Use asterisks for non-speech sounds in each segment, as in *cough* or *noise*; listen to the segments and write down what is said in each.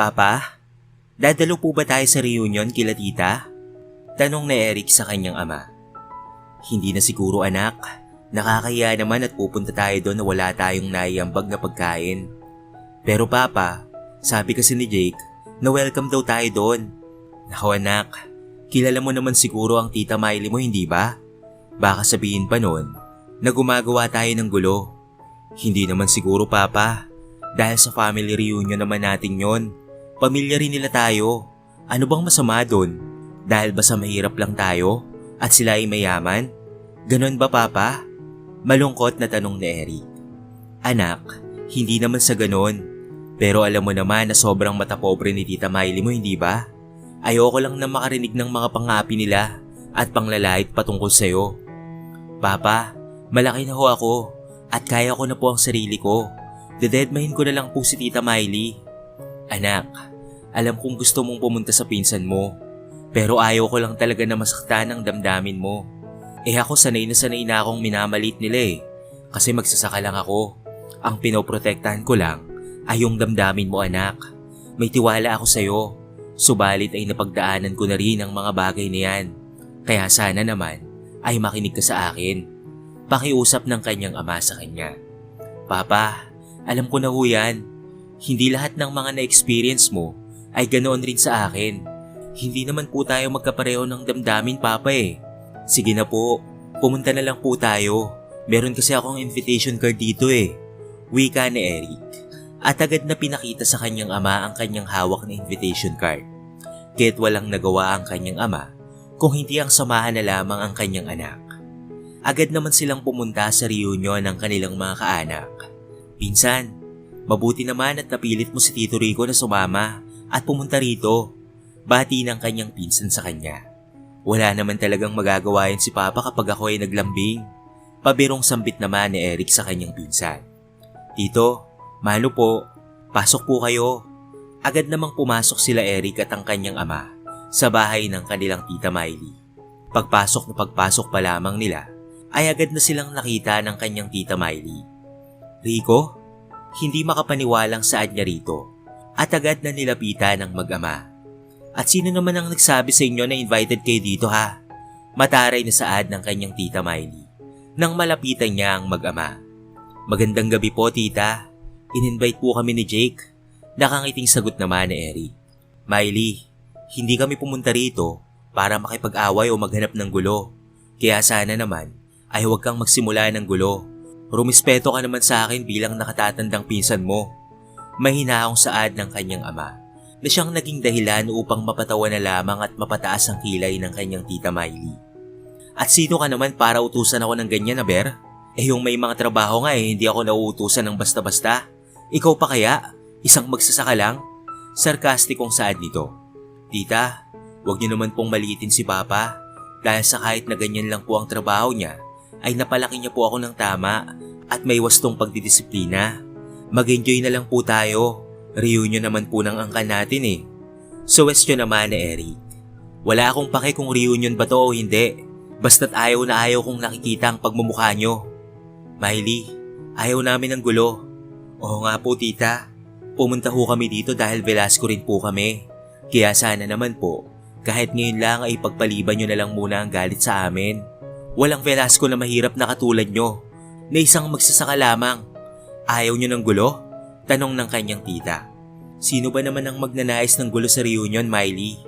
Papa, dadalo po ba tayo sa reunion kila tita? Tanong ni Eric sa kanyang ama. Hindi na siguro anak. Nakakaya naman at pupunta tayo doon na wala tayong naiambag na pagkain. Pero papa, sabi kasi ni Jake na welcome daw tayo doon. Naku anak, kilala mo naman siguro ang tita Miley mo hindi ba? Baka sabihin pa noon na gumagawa tayo ng gulo. Hindi naman siguro papa, dahil sa family reunion naman natin yon. Pamilya rin nila tayo. Ano bang masama doon? Dahil ba sa mahirap lang tayo at sila ay mayaman? Ganon ba papa? Malungkot na tanong ni Eric. Anak, hindi naman sa ganon. Pero alam mo naman na sobrang matapobre ni Tita Miley mo hindi ba? Ayoko lang na makarinig ng mga pangapi nila at panglalait patungkol sa'yo. Papa, malaki na ho ako at kaya ko na po ang sarili ko. Dededmahin ko na lang po si Tita Miley. Anak, alam kong gusto mong pumunta sa pinsan mo. Pero ayaw ko lang talaga na masaktan ang damdamin mo. Eh ako sanay na sanay na akong minamalit nila eh. Kasi magsasaka lang ako. Ang pinoprotektahan ko lang ay yung damdamin mo anak. May tiwala ako sa'yo. Subalit ay napagdaanan ko na rin ang mga bagay na yan. Kaya sana naman ay makinig ka sa akin. Pakiusap ng kanyang ama sa kanya. Papa, alam ko na ho yan. Hindi lahat ng mga na-experience mo ay ganoon rin sa akin. Hindi naman po tayo magkapareho ng damdamin, Papa eh. Sige na po, pumunta na lang po tayo. Meron kasi akong invitation card dito eh. Wika ni Eric. At agad na pinakita sa kanyang ama ang kanyang hawak na invitation card. Kaya't walang nagawa ang kanyang ama kung hindi ang samahan na lamang ang kanyang anak. Agad naman silang pumunta sa reunion ng kanilang mga kaanak. Pinsan, mabuti naman at napilit mo si Tito Rico na sumama at pumunta rito. Bati ng kanyang pinsan sa kanya. Wala naman talagang magagawa yan si Papa kapag ako ay naglambing. Pabirong sambit naman ni Eric sa kanyang pinsan. Tito, Mano po, pasok po kayo. Agad namang pumasok sila Eric at ang kanyang ama sa bahay ng kanilang tita Miley. Pagpasok na pagpasok pa lamang nila, ay agad na silang nakita ng kanyang tita Miley. Rico, hindi makapaniwalang saad niya rito at agad na nilapitan ng mag-ama. At sino naman ang nagsabi sa inyo na invited kayo dito ha? Mataray na saad ng kanyang tita Miley nang malapitan niya ang mag-ama. Magandang gabi po tita. In-invite po kami ni Jake. Nakangiting sagot naman ni Eric. Miley, hindi kami pumunta rito para makipag-away o maghanap ng gulo. Kaya sana naman ay huwag kang magsimula ng gulo. Rumispeto ka naman sa akin bilang nakatatandang pinsan mo. Mahina akong saad ng kanyang ama na siyang naging dahilan upang mapatawa na lamang at mapataas ang kilay ng kanyang tita Miley. At sino ka naman para utusan ako ng ganyan na ber? Eh yung may mga trabaho nga eh, hindi ako nauutusan ng basta-basta. Ikaw pa kaya? Isang magsasaka lang? Sarkastikong saad nito. Tita, huwag niyo naman pong maliitin si Papa dahil sa kahit na ganyan lang po ang trabaho niya ay napalaki niya po ako ng tama at may wastong pagdidisiplina. Mag-enjoy na lang po tayo. Reunion naman po ng angkan natin eh. So question naman ni Eric. Wala akong pake kung reunion ba to o hindi. Basta't ayaw na ayaw kong nakikita ang pagmumukha niyo. Miley, ayaw namin ng gulo. Oo nga po tita, pumunta ho kami dito dahil Velasco rin po kami. Kaya sana naman po, kahit ngayon lang ay pagpaliban nyo na lang muna ang galit sa amin. Walang Velasco na mahirap na katulad nyo, na isang magsasaka lamang. Ayaw nyo ng gulo? Tanong ng kanyang tita. Sino ba naman ang magnanais ng gulo sa reunion, Miley?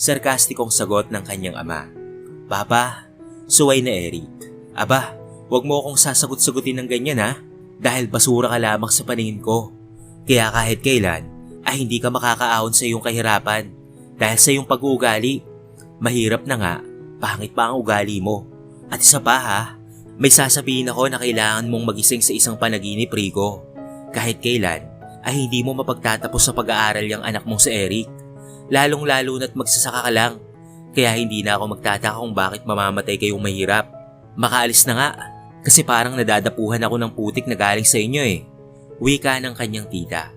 Sarkastikong sagot ng kanyang ama. Papa, suway na Eric. Aba, wag mo akong sasagot-sagutin ng ganyan ha, dahil basura ka lamang sa paningin ko. Kaya kahit kailan, ay hindi ka makakaahon sa iyong kahirapan dahil sa iyong pag-uugali. Mahirap na nga, pangit pa ang ugali mo. At isa pa ha, may sasabihin ako na kailangan mong magising sa isang panaginip, Rico. Kahit kailan, ay hindi mo mapagtatapos sa pag-aaral yung anak mong si Eric. Lalong-lalo na't magsasaka ka lang. Kaya hindi na ako magtataka kung bakit mamamatay kayong mahirap. Makaalis na nga, kasi parang nadadapuhan ako ng putik na galing sa inyo eh. Wika ng kanyang tita.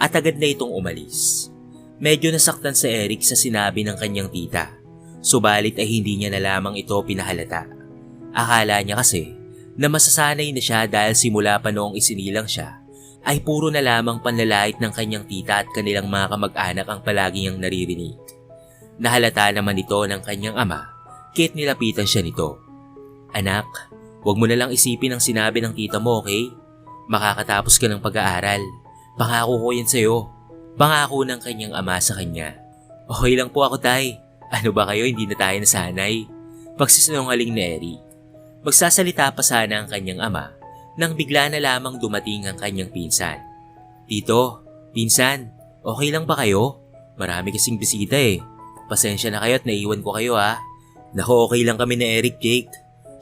At agad na itong umalis. Medyo nasaktan si Eric sa sinabi ng kanyang tita. Subalit ay hindi niya na lamang ito pinahalata. Akala niya kasi na masasanay na siya dahil simula pa noong isinilang siya ay puro na lamang panlalait ng kanyang tita at kanilang mga kamag-anak ang palagi niyang naririnig. Nahalata naman ito ng kanyang ama, kahit nilapitan siya nito. Anak, huwag mo na lang isipin ang sinabi ng tita mo, okay? Makakatapos ka ng pag-aaral. Pangako ko yan sa'yo. Pangako ng kanyang ama sa kanya. Okay lang po ako, tay. Ano ba kayo, hindi na tayo nasanay? Pagsisinungaling ni Eric. Magsasalita pa sana ang kanyang ama nang bigla na lamang dumating ang kanyang pinsan. Tito, pinsan, okay lang ba kayo? Marami kasing bisita eh. Pasensya na kayo at naiwan ko kayo ha. Nako okay lang kami ni Eric Jake.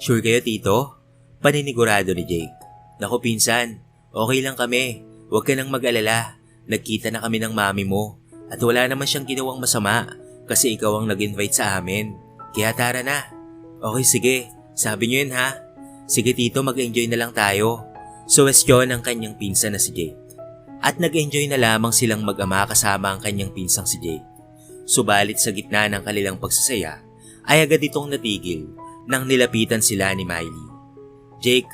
Sure kayo tito? Paninigurado ni Jake. Nako pinsan, okay lang kami. Huwag ka nang mag-alala. Nagkita na kami ng mami mo. At wala naman siyang ginawang masama kasi ikaw ang nag-invite sa amin. Kaya tara na. Okay sige, sabi niyo yun ha. Sige tito, mag-enjoy na lang tayo. Suwestyon ang kanyang pinsan na si Jake. At nag-enjoy na lamang silang mag-ama kasama ang kanyang pinsang si Jake. Subalit sa gitna ng kanilang pagsasaya, ay agad itong natigil nang nilapitan sila ni Miley. Jake,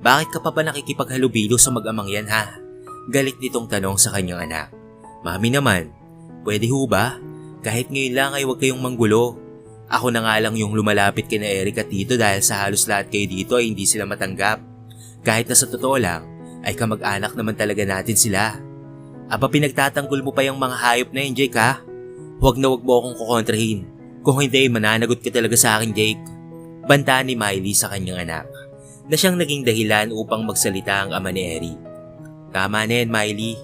bakit ka pa ba nakikipaghalubilo sa mag-amang yan ha? Galit nitong tanong sa kanyang anak. Mami naman, pwede ho ba? Kahit ngayon lang ay huwag kayong manggulo. Ako na nga lang yung lumalapit kina Eric at Tito dahil sa halos lahat kayo dito ay hindi sila matanggap. Kahit na sa totoo lang, ay kamag-anak naman talaga natin sila. Aba pinagtatanggol mo pa yung mga hayop na yun, Jake ha? Huwag na huwag mo akong kukontrahin. Kung hindi, mananagot ka talaga sa akin, Jake. Banta ni Miley sa kanyang anak na siyang naging dahilan upang magsalita ang ama ni Eric. Tama na yan, Miley.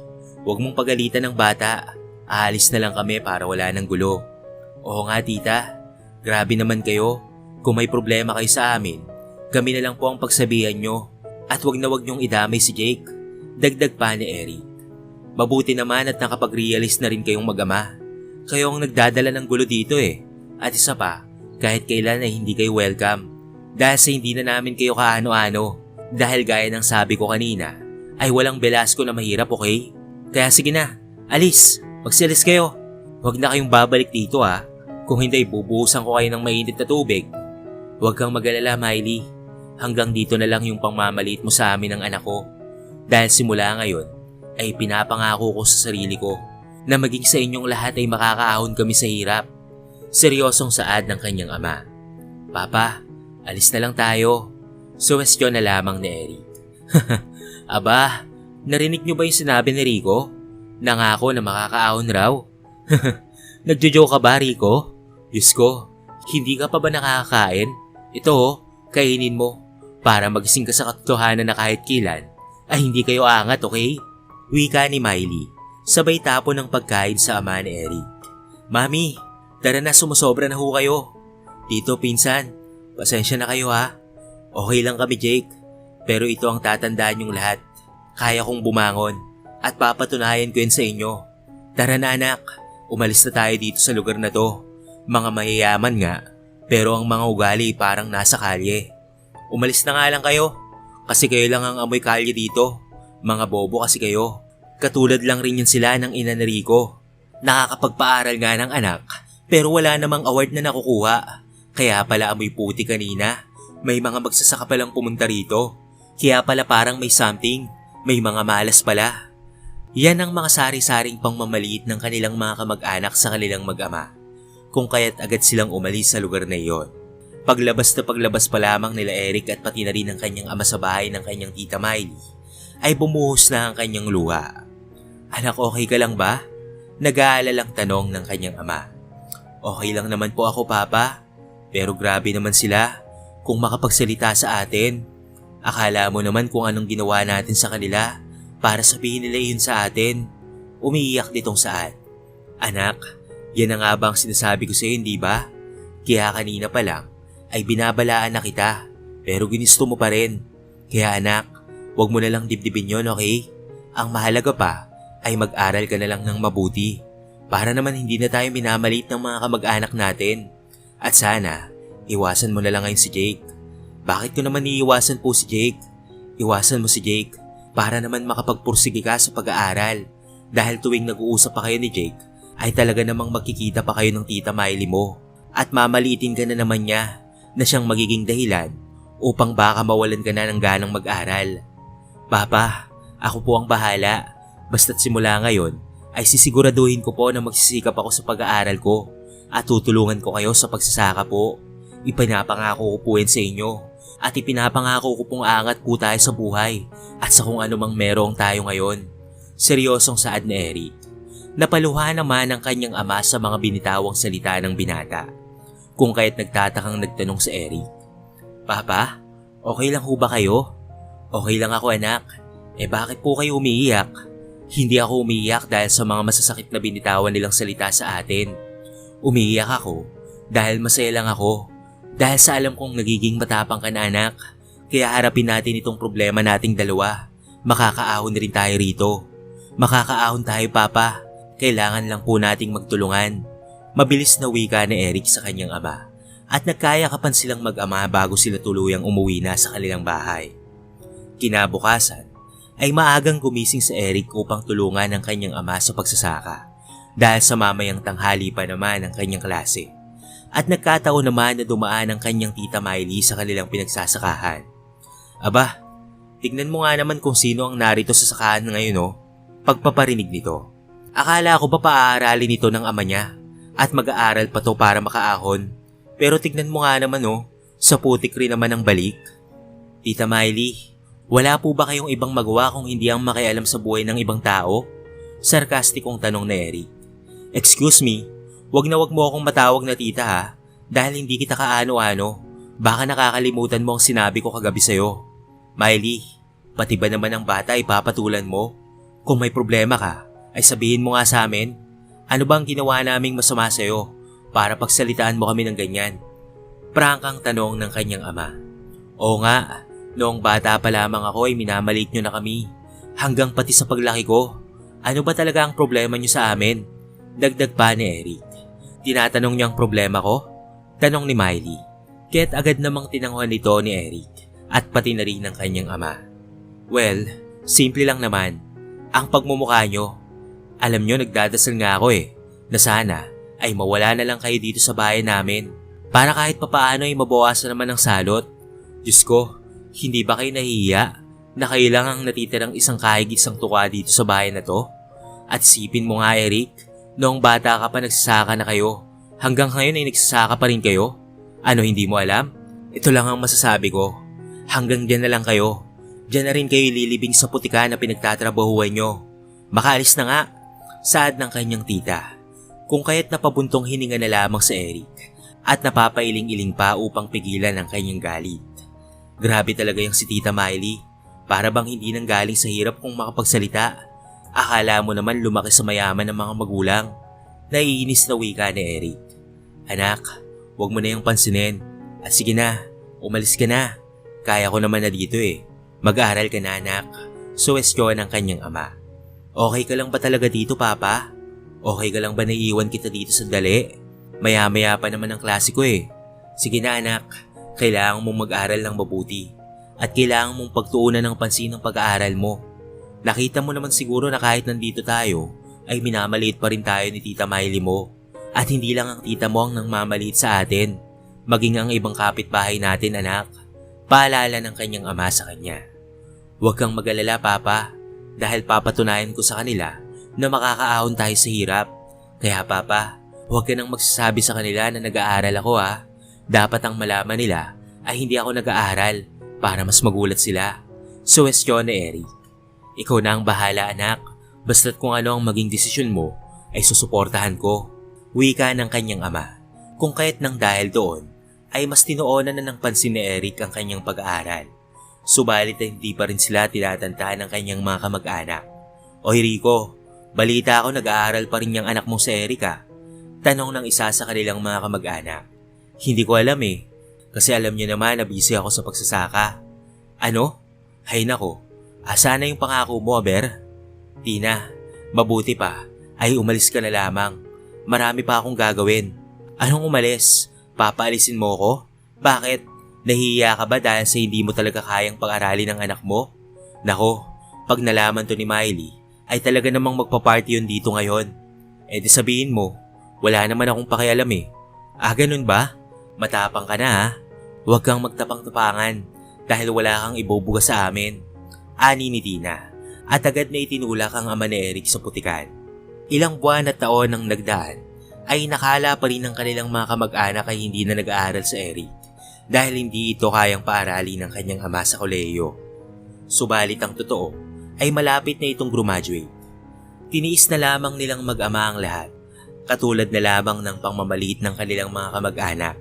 Huwag mong pagalitan ng bata. Aalis na lang kami para wala ng gulo. Oo nga, tita. Grabe naman kayo. Kung may problema kayo sa amin, kami na lang po ang pagsabihan nyo. At wag na wag nyong idamay si Jake. Dagdag pa ni Eric. Mabuti naman at nakapag-realize na rin kayong magama. Kayo ang nagdadala ng gulo dito eh. At isa pa, kahit kailan ay hindi kayo welcome. Dahil sa hindi na namin kayo kaano-ano. Dahil gaya ng sabi ko kanina, ay walang Velasco na mahirap okay? Kaya sige na, alis, magsilis kayo. Huwag na kayong babalik dito ha. Kung hindi, bubuhusan ko kayo ng mainit na tubig. Huwag kang mag-alala, Miley. Hanggang dito na lang yung pangmamaliit mo sa amin ng anak ko. Dahil simula ngayon, ay pinapangako ko sa sarili ko na maging sa inyong lahat ay makakaahon kami sa hirap. Seryosong saad ng kanyang ama. Papa, alis na lang tayo. Suwestyon na lamang ni Eric. *laughs* Aba, narinig niyo ba yung sinabi ni Rico? Nangako na makakaahon raw. *laughs* Nagjojoke ka ba, Rico? Diyos ko, hindi ka pa ba nakakakain? Ito oh, kainin mo para magising ka sa katotohanan na kahit kilan ay hindi kayo angat, okay? Wika ni Miley, sabay tapon ng pagkain sa ama ni Eric. Mami, tara na sumusobra na ho kayo. Tito, pinsan, pasensya na kayo ha. Okay lang kami Jake, pero ito ang tatandaan yung lahat. Kaya kong bumangon at papatunayan ko yun sa inyo. Tara na anak, umalis na tayo dito sa lugar na to. Mga mayayaman nga, pero ang mga ugali parang nasa kalye. Umalis na nga lang kayo, kasi kayo lang ang amoy kalye dito. Mga bobo kasi kayo. Katulad lang rin yun sila ng ina ni Rico. Nakakapagpaaral nga ng anak, pero wala namang award na nakukuha. Kaya pala amoy puti kanina. May mga magsasaka palang pumunta rito. Kaya pala parang may something. May mga malas pala. Yan ang mga sari-saring pangmamaliit ng kanilang mga kamag-anak sa kanilang mag-ama. Kung kaya't agad silang umalis sa lugar na iyon. Paglabas na paglabas pa lamang nila Eric at pati na rin ang kanyang ama sa bahay ng kanyang tita Miley, ay bumuhos na ang kanyang luha. Anak, okay ka lang ba? Nag-aalalang tanong ng kanyang ama. Okay lang naman po ako, Papa. Pero grabe naman sila kung makapagsalita sa atin. Akala mo naman kung anong ginawa natin sa kanila para sabihin nila yun sa atin. Umiiyak ditong saad. Anak, yan na nga ba ang sinasabi ko sa iyo, hindi ba? Kaya kanina pa lang ay binabalaan na kita pero ginisto mo pa rin. Kaya anak, huwag mo na lang dibdibin yon, okay? Ang mahalaga pa ay mag-aral ka na lang ng mabuti para naman hindi na tayo minamalit ng mga kamag-anak natin. At sana, iwasan mo na lang ngayon si Jake. Bakit ko naman iiwasan po si Jake? Iwasan mo si Jake para naman makapagpursige ka sa pag-aaral. Dahil tuwing nag-uusap pa kayo ni Jake, ay talaga namang magkikita pa kayo ng tita Miley mo. At mamalitin ka na naman niya na siyang magiging dahilan upang baka mawalan ka na ng ganang mag-aral. Papa, Ako po ang bahala. Basta't simula ngayon ay sisiguraduhin ko po na magsisikap ako sa pag-aaral ko at tutulungan ko kayo sa pagsasaka po. Ipinapangako ko po yan sa inyo at ipinapangako ko pong aangat po tayo sa buhay at sa kung ano mang merong tayo ngayon. Seryosong saad ni Eric. Napaluha naman ang kanyang ama sa mga binitawang salita ng binata. Kung kaya't nagtatakang nagtanong si Eric. Papa, okay lang ho ba kayo? Okay lang ako anak. Eh bakit po kayo umiiyak? Hindi ako umiiyak dahil sa mga masasakit na binitawan nilang salita sa atin. Umiiyak ako dahil masaya lang ako. Dahil sa alam kong nagiging matapang ka na anak. Kaya harapin natin itong problema nating dalawa. Makakaahon rin tayo rito. Makakaahon tayo papa. Kailangan lang po nating magtulungan. Mabilis na wika ni Eric sa kanyang ama at nagkayakapan silang mag-ama bago sila tuluyang umuwi na sa kanilang bahay. Kinabukasan ay maagang gumising si Eric upang tulungan ang kanyang ama sa pagsasaka dahil sa mamayang tanghali pa naman ang kanyang klase. At nagkataon naman na dumaan ang kanyang tita Miley sa kanilang pinagsasakahan. Aba, tignan mo nga naman kung sino ang narito sa sakahan ngayon oh. Pagpaparinig nito. Akala ko ba paaaralin nito ng ama niya at mag-aaral pa to para makaahon. Pero tignan mo nga naman oh, sa putik rin naman ang balik. Tita Miley, wala po ba kayong ibang magawa kung hindi ang makialam sa buhay ng ibang tao? Sarkastikong tanong ni Eric. Excuse me, wag na wag mo akong matawag na tita ha, dahil hindi kita kaano-ano. Baka nakakalimutan mo ang sinabi ko kagabi sa'yo. Miley, pati ba naman ang bata ipapatulan mo? Kung may problema ka, ay sabihin mo nga sa amin. Ano bang ginawa naming masama sa'yo para pagsalitaan mo kami ng ganyan? Prangkang tanong ng kanyang ama. Oo nga, noong bata pa lamang ako ay minamaliit nyo na kami. Hanggang pati sa paglaki ko. Ano ba talaga ang problema nyo sa amin? Dagdag pa ni Eric. Tinatanong niya ang problema ko? Tanong ni Miley. Kaya't agad namang tinanguhan nito ni Eric at pati na rin ng kanyang ama. Well, simple lang naman. Ang pagmumukha nyo. Alam nyo, nagdadasal nga ako eh, na sana ay mawala na lang kayo dito sa bayan namin para kahit papaano ay mabawasan naman ang salot. Diyos ko, hindi ba kayo nahihiya na kayo lang ang natitirang isang kahig isang tuka dito sa bayan na to? At sipin mo nga Eric, noong bata ka pa nagsasaka na kayo, hanggang ngayon ay nagsasaka pa rin kayo? Ano hindi mo alam? Ito lang ang masasabi ko. Hanggang dyan na lang kayo. Dyan na rin kayo lilibing sa putika na pinagtatrabahuan nyo. Makaalis na nga. Saad ng kanyang tita. Kung kaya't napabuntong hininga na lamang sa Eric at napapailing-iling pa upang pigilan ang kanyang galit. Grabe talaga yung si Tita Miley. Para bang hindi nang galing sa hirap kung makapagsalita. Akala mo naman lumaki sa mayaman ng mga magulang. Naiinis na wika ni Eric. Anak, huwag mo na yung pansinin. At sige na, umalis ka na. Kaya ko naman na dito eh. Mag-aaral ka na anak. Suwestyon ng kanyang ama. Okay ka lang ba talaga dito papa? Okay ka lang ba naiiwan kita dito sa dali? Maya-maya pa naman ang klase ko eh. Sige na anak, kailangan mong mag-aral ng mabuti. At kailangan mong pagtuunan ng pansin ng pag-aaral mo. Nakita mo naman siguro na kahit nandito tayo, ay minamaliit pa rin tayo ni Tita Miley mo. At hindi lang ang tita mo ang nang mamaliit sa atin, maging ang ibang kapitbahay natin anak. Paalala ng kanyang ama sa kanya. Huwag kang mag-alala papa, dahil papatunayan ko sa kanila na makakaahon tayo sa hirap. Kaya papa, huwag ka nang magsasabi sa kanila na nag-aaral ako ha. Dapat ang malaman nila ay hindi ako nag-aaral para mas magulat sila. Suwestyon ni Eric. Ikaw na ang bahala anak. Basta't kung ano ang maging desisyon mo ay susuportahan ko. Wika ng kanyang ama. Kung kaya't nang dahil doon ay mas tinoonan na ng pansin ni Eric ang kanyang pag-aaral. Subalit ay hindi pa rin sila tinatantahan ng kanyang mga kamag-anak. Oy Rico, balita ako nag-aaral pa rin niyang anak mo sa Erika. Tanong ng isa sa kanilang mga kamag-anak. Hindi ko alam eh, kasi alam niyo naman na busy ako sa pagsasaka. Ano? Hay nako, asa na yung pangako mo, Aber? Tina, mabuti pa, ay umalis ka na lamang. Marami pa akong gagawin. Anong umalis? Papaalisin mo ko? Bakit? Nahihiya ka ba dahil sa hindi mo talaga kayang pag-aralin ng anak mo? Nako, pag nalaman to ni Miley, ay talaga namang magpa-party yun dito ngayon. Eh di sabihin mo, wala naman akong pakialam eh. Ah, ganun ba? Matapang ka na ha? Huwag kang magtapang-tapangan dahil wala kang ibubuga sa amin. Ani ni Tina at agad na itinulak ang ama ni Eric sa putikan. Ilang buwan at taon ang nagdaan ay nakala pa rin ng kanilang mga kamag-anak ay hindi na nag-aaral sa Eric dahil hindi ito kayang paaralin ng kanyang ama sa koleyo. Subalit ang totoo ay malapit na itong graduate. Tiniis na lamang nilang mag-ama ang lahat, katulad na lamang ng pangmamaliit ng kanilang mga kamag-anak.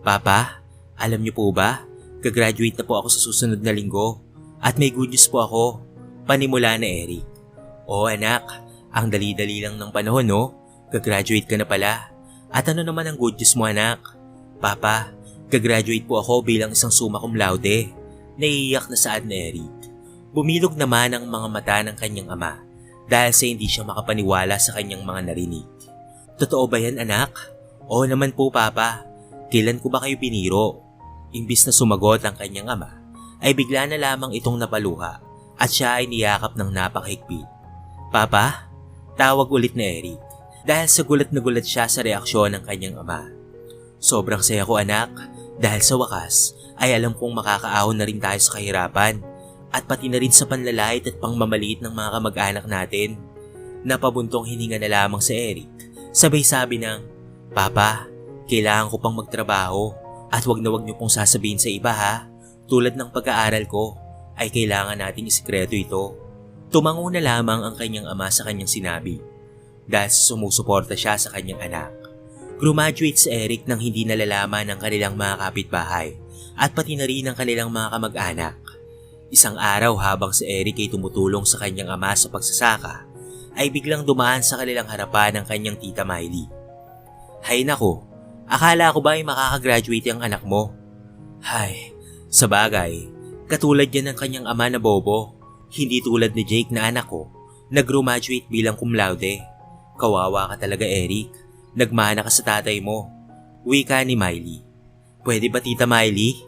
Papa, alam niyo po ba, gagraduate na po ako sa susunod na linggo at may good news po ako, panimula na Eric. O anak, ang dali-dali lang ng panahon no, gagraduate ka na pala. At ano naman ang good news mo anak? Papa, gagraduate po ako bilang isang summa cum laude. Naiiyak na saad na Eric. Bumilog naman ang mga mata ng kanyang ama dahil sa hindi siya makapaniwala sa kanyang mga narinig. Totoo ba yan anak? Oo naman po papa. Kailan ko ba kayo biniro? Imbis na sumagot ang kanyang ama, ay bigla na lamang itong napaluha at siya ay niyakap ng napakahigpit. Papa, tawag ulit na Eric dahil sa gulat na gulat siya sa reaksyon ng kanyang ama. Sobrang saya ko anak dahil sa wakas ay alam kong makakaahon na rin tayo sa kahirapan at pati na rin sa panlalait at pangmamaliit ng mga kamag-anak natin. Napabuntong hininga na lamang si Eric. Sabay sabi ng, Papa, kailangan ko pang magtrabaho at wag na wag niyo pong sasabihin sa iba ha. Tulad ng pag-aaral ko ay kailangan nating isikreto ito. Tumango na lamang ang kanyang ama sa kanyang sinabi dahil sumusuporta siya sa kanyang anak. Graduate si Eric nang hindi nalalaman ng kanilang mga kapitbahay at pati na rin ng kanilang mga kamag-anak. Isang araw habang si Eric ay tumutulong sa kanyang ama sa pagsasaka, ay biglang dumaan sa kanilang harapan ng kanyang tita Miley. Hay nako, akala ko ba ay makakagraduate ang anak mo? Hay, sa bagay, katulad yan ng kanyang ama na bobo, hindi tulad ni Jake na anak ko, nag-graduate bilang cum laude. Kawawa ka talaga Eric, nagmana ka sa tatay mo. Wika ni Miley. Pwede ba tita Miley?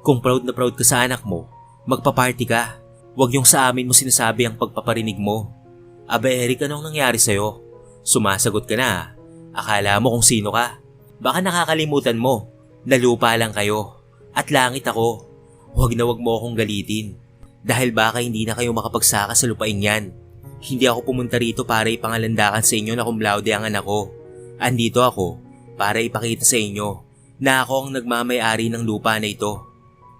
Kung proud na proud ka sa anak mo, magpa-party ka. Huwag yung sa amin mo sinasabi ang pagpaparinig mo. Aba Eric, anong nangyari sa'yo? Sumasagot ka na. Akala mo kung sino ka. Baka nakakalimutan mo. Nalupa lang kayo. At langit ako. Huwag na huwag mo akong galitin. Dahil baka hindi na kayo makapagsaka sa lupain yan. Hindi ako pumunta rito para ipangalandakan sa inyo na cum laude ang anak ko. Andito ako para ipakita sa inyo na ako ang nagmamayari ng lupa na ito.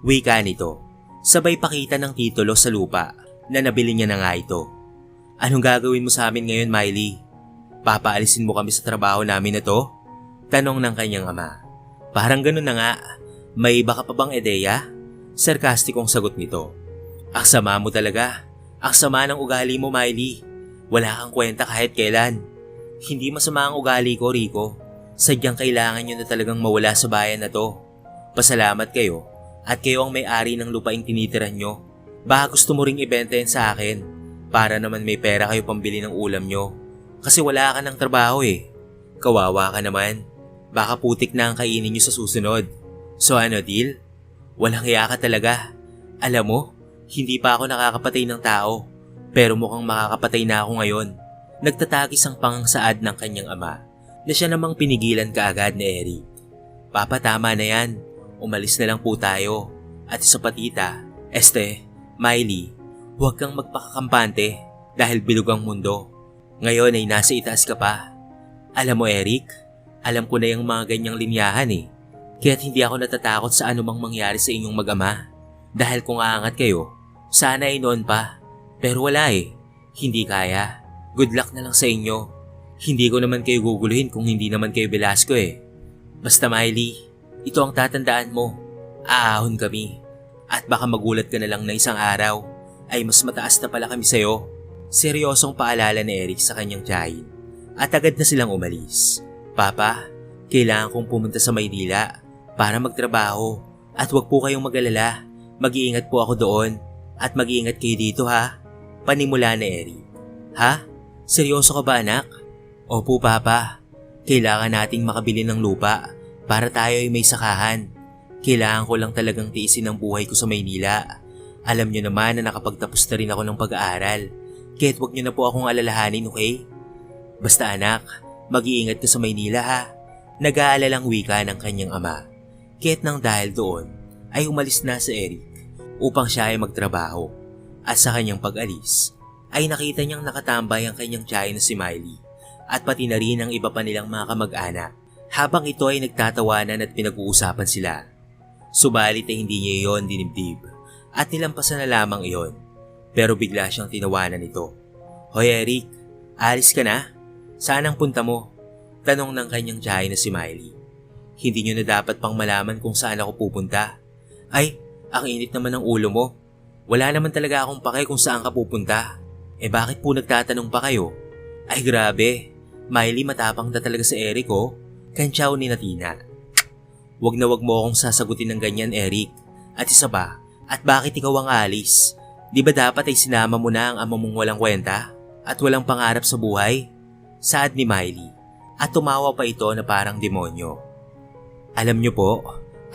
Wika nito, sabay pakita ng titulo sa lupa na nabili niya na nga ito. Anong gagawin mo sa amin ngayon, Miley? Papaalisin mo kami sa trabaho namin na? Tanong ng kanyang ama. Parang ganun na nga. May iba ka pa bang ideya? Sarkastikong sagot nito. Ang sama mo talaga. Ang sama ng ugali mo, Miley. Wala kang kwenta kahit kailan. Hindi masama ang ugali ko, Rico. Sadyang kailangan nyo na talagang mawala sa bayan na to. Pasalamat kayo at kayo ang may-ari ng lupaing tinitiran nyo. Baka gusto mo ring ibenta yan sa akin para naman may pera kayo pambili ng ulam nyo. Kasi wala ka ng trabaho eh. Kawawa ka naman. Baka putik na ang kainin nyo sa susunod. So ano deal? Walang hiya ka talaga. Alam mo, hindi pa ako nakakapatay ng tao. Pero mukhang makakapatay na ako ngayon. Nagtatagis ang pangangsaad ng kanyang ama na siya namang pinigilan kaagad ni Eric. Papa tama na yan. Umalis na lang po tayo. At isa pa tita, Este, Miley, huwag kang magpakakampante dahil bilog ang mundo. Ngayon ay nasa itaas ka pa. Alam mo Eric, alam ko na yung mga ganyang linyahan eh. Kaya't hindi ako natatakot sa anumang mangyari sa inyong mag-ama. Dahil kung aangat kayo, sana ay noon pa. Pero wala eh, hindi kaya. Good luck na lang sa inyo. Hindi ko naman kayo guguluhin kung hindi naman kayo Velasco eh. Basta Miley, ito ang tatandaan mo. Aahon kami. At baka magulat ka na lang na isang araw ay mas mataas na pala kami sa'yo. Seryosong paalala ni Eric sa kanyang tiyahin. At agad na silang umalis. Papa, kailangan kong pumunta sa Maynila para magtrabaho. At wag po kayong mag-alala. Mag-iingat po ako doon. At mag-iingat kayo dito ha. Panimula ni Eric. Ha? Seryoso ka ba anak? Opo papa. Kailangan nating makabili ng lupa para tayo ay may sakahan. Kailangan ko lang talagang tiisin ang buhay ko sa Maynila. Alam nyo naman na nakapagtapos na rin ako ng pag-aaral. Kaya't wag nyo na po akong alalahanin, okay? Basta anak, mag-iingat ka sa Maynila ha. Nag-aalalang wika ng kanyang ama. Kaya't nang dahil doon, ay umalis na si Eric upang siya ay magtrabaho. At sa kanyang pag-alis, ay nakita niyang nakatambay ang kanyang tiyahin na si Miley at pati na rin ang iba pa nilang mga kamag-anak habang ito ay nagtatawanan at pinag-uusapan sila. Subalit ay hindi niya iyon dinibdib at nilampasan na lamang iyon pero bigla siyang tinawanan ito. Hoy Eric, alis ka na? Saan ang punta mo? Tanong ng kanyang tiyahin na si Miley. Hindi niyo na dapat pang malaman kung saan ako pupunta. Ay, ang init naman ng ulo mo. Wala naman talaga akong pake kung saan ka pupunta. Eh bakit po nagtatanong pa kayo? Ay grabe, Miley matapang na talaga sa Eric oh. Kantsaw ni Natina. Huwag na wag mo akong sasagutin ng ganyan Eric. At isa ba, at bakit ikaw ang alis? Di ba dapat ay sinama mo na ang ama mong walang kwenta? At walang pangarap sa buhay? Saad ni Miley. At tumawa pa ito na parang demonyo. Alam niyo po,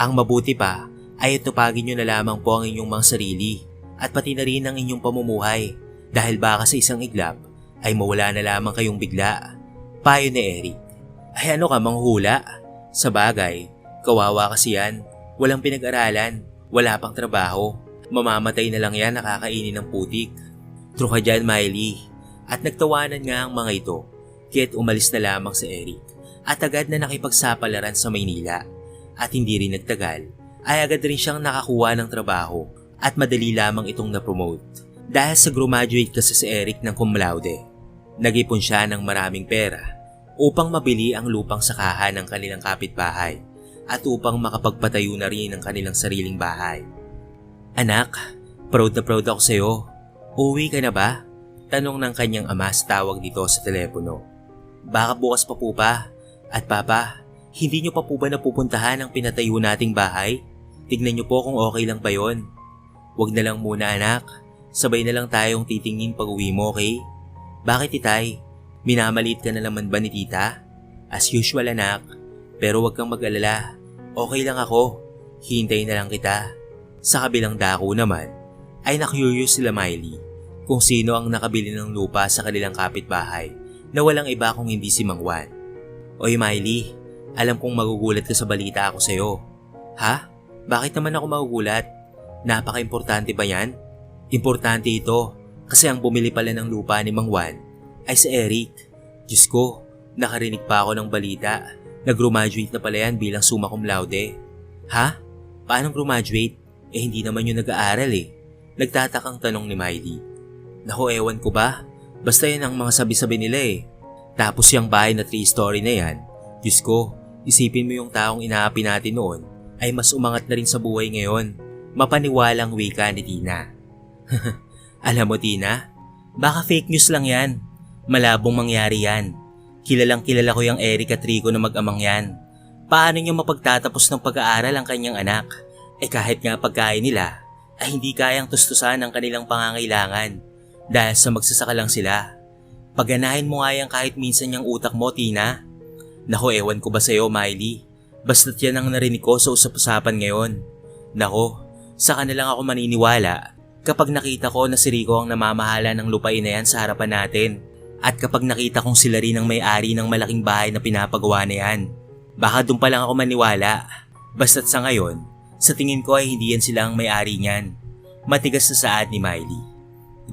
ang mabuti pa ay tupagin niyo na lamang po ang inyong mga sarili at pati na rin ang inyong pamumuhay dahil baka sa isang iglap ay mawala na lamang kayong bigla. Payo ni Eric. Ay ano ka manghula? Sa bagay, kawawa kasi yan. Walang pinag-aralan, wala pang trabaho. Mamamatay na lang yan nakakainin ng putik. True ka dyan, Miley. At nagtawanan nga ang mga ito, kaya't umalis na lamang si Eric at agad na nakipagsapalaran sa Maynila. At hindi rin nagtagal, ay agad rin siyang nakakuha ng trabaho at madali lamang itong na-promote. Dahil sa graduate kasi si Eric ng cum laude, nag-ipon siya ng maraming pera upang mabili ang lupang sakahan ng kanilang kapitbahay at upang makapagpatayo na rin ng kanilang sariling bahay. Anak, proud na proud ako sa'yo. Uwi ka na ba? Tanong ng kanyang ama sa tawag dito sa telepono. Baka bukas pa po pa. At papa, hindi niyo pa po ba napupuntahan ang pinatayo nating bahay? Tignan niyo po kung okay lang ba yon. Huwag na lang muna anak. Sabay na lang tayong titingin pag uwi mo, okay? Bakit itay? Minamaliit ka na naman ba ni tita? As usual anak. Pero huwag kang mag-alala. Okay lang ako. Hintayin na lang kita. Sa kabilang dako naman, ay na-curious sila Miley kung sino ang nakabili ng lupa sa kanilang kapitbahay na walang iba kung hindi si Mang Juan. Oy Miley, alam kong magugulat ka sa balita ako sa'yo. Ha? Bakit naman ako magugulat? Napaka-importante ba yan? Importante ito kasi ang bumili pala ng lupa ni Mang Juan ay si Eric. Diyos ko, nakarinig pa ako ng balita. Nag-graduate na pala yan bilang summa cum laude. Ha? Paano graduate? Eh hindi naman yun nag-aaral eh. Nagtatakang tanong ni Miley. Naku ewan ko ba? Basta yan ang mga sabi-sabi nila eh. Tapos yung bahay na three story na yan, Diyos ko, isipin mo yung taong inaapi natin noon ay mas umangat na rin sa buhay ngayon. Mapaniwalang wika ni Tina. *laughs* Alam mo Tina, baka fake news lang yan. Malabong mangyari yan. Kilalang kilala ko yung Eric at Rico na mag-amang yan. Paano niyo mapagtatapos ng pag-aaral ang kanyang anak? Eh kahit nga pagkain nila, ay hindi kayang tustusan ang kanilang pangangailangan dahil sa magsasaka lang sila. Paganahin mo nga yan kahit minsan yung utak mo, Tina. Nako, ewan ko ba sa'yo, Miley? Basta't yan ang narinig ko sa usap-usapan ngayon. Nako, saka na lang ako maniniwala kapag nakita ko na si Rico ang namamahala ng lupain na yan sa harapan natin. At kapag nakita kong sila rin ang may-ari ng malaking bahay na pinapagawa na yan. Baka doon pa lang ako maniwala. Basta't sa ngayon, sa tingin ko ay hindi yan sila ang may-ari niyan. Matigas na saad ni Miley.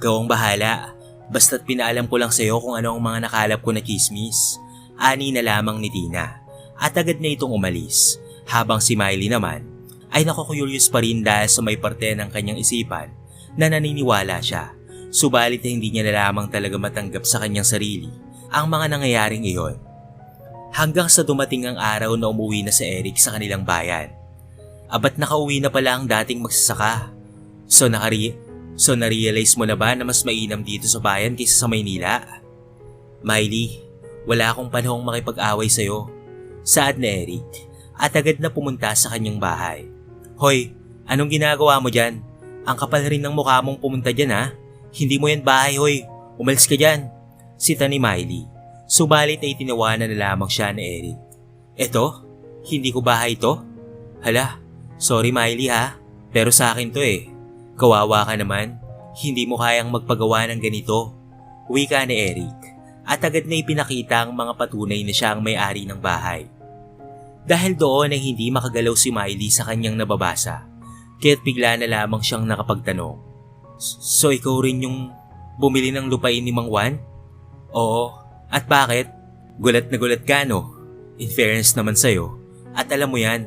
Ikaw ang bahala. Basta't pinaalam ko lang sa'yo kung ano ang mga nakalap ko na chismis. Ani na lamang ni Tina. At agad na itong umalis. Habang si Miley naman ay nakukurious pa rin dahil sa may parte ng kanyang isipan na naniniwala siya. Subalit ay hindi niya na lamang talaga matanggap sa kanyang sarili ang mga nangyayaring iyon. Hanggang sa dumating ang araw na umuwi na si Eric sa kanilang bayan. Abat nakauwi na pala ang dating magsasaka. So nakari so na-realize mo na ba na mas mainam dito sa bayan kaysa sa Maynila? Miley, wala akong panahong makipag-away sa'yo. Saad na Eric at agad na pumunta sa kanyang bahay. Hoy, anong ginagawa mo dyan? Ang kapal rin ng mukha mong pumunta dyan ha. Hindi mo yan bahay hoy. Umalis ka dyan. Sita ni Miley. Subalit ay tinawanan na lamang siya ni Eric. Eto? Hindi ko bahay to? Hala, sorry Miley ha. Pero sa akin to eh. Kawawa ka naman. Hindi mo kayang magpagawa ng ganito. Uwi ka ni Eric. At agad na ipinakita ang mga patunay na siya ang may-ari ng bahay. Dahil doon ay hindi makagalaw si Miley sa kanyang nababasa. Kaya't bigla na lamang siyang nakapagtanong. So ikaw rin yung Bumili ng lupain ni Mang Juan? Oo. At bakit? Gulat na gulat ka no? In fairness naman sa'yo. At alam mo yan,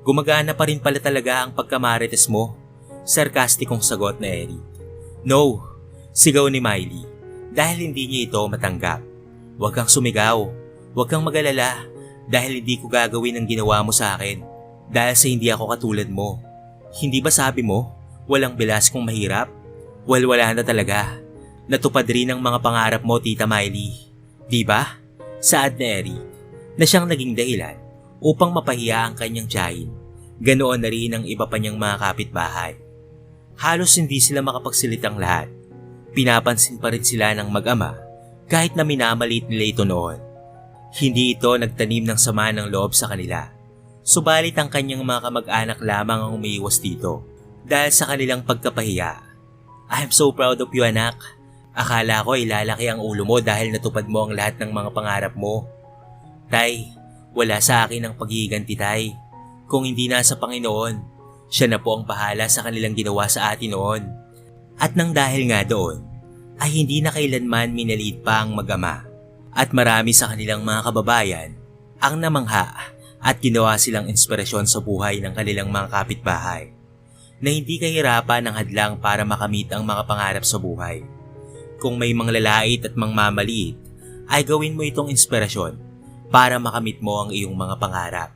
gumagana pa rin pala talaga ang pagkamarites mo. Sarkastikong sagot na Eric. No, sigaw ni Miley. Dahil hindi niya ito matanggap. Huwag kang sumigaw. Huwag kang magalala. Dahil hindi ko gagawin ang ginawa mo sa akin. Dahil sa hindi ako katulad mo. Hindi ba sabi mo, walang bilas kung mahirap? Well, wala na talaga. Natupad rin ang mga pangarap mo, Tita Miley. Di ba? Saad na Eric na siyang naging dahilan upang mapahiya ang kanyang tiyahin. Ganoon na rin ang iba pa niyang mga kapitbahay. Halos hindi sila makapagsalitang lahat. Pinapansin pa rin sila ng mag-ama kahit na minamalit nila ito noon. Hindi ito nagtanim ng sama ng loob sa kanila. Subalit ang kanyang mga kamag-anak lamang ang umiiwas dito dahil sa kanilang pagkapahiya. I'm so proud of you anak. Akala ko ilalaki ang ulo mo dahil natupad mo ang lahat ng mga pangarap mo. Tay, wala sa akin ang paghihiganti tay. Kung hindi nasa Panginoon, siya na po ang bahala sa kanilang ginawa sa atin noon. At nang dahil nga doon, ay hindi na kailanman minaliit pa ang mag-ama. At marami sa kanilang mga kababayan ang namangha at ginawa silang inspirasyon sa buhay ng kanilang mga kapitbahay na hindi kahirapan ng hadlang para makamit ang mga pangarap sa buhay. Kung may manglalait at mangmamaliit, ay gawin mo itong inspirasyon para makamit mo ang iyong mga pangarap.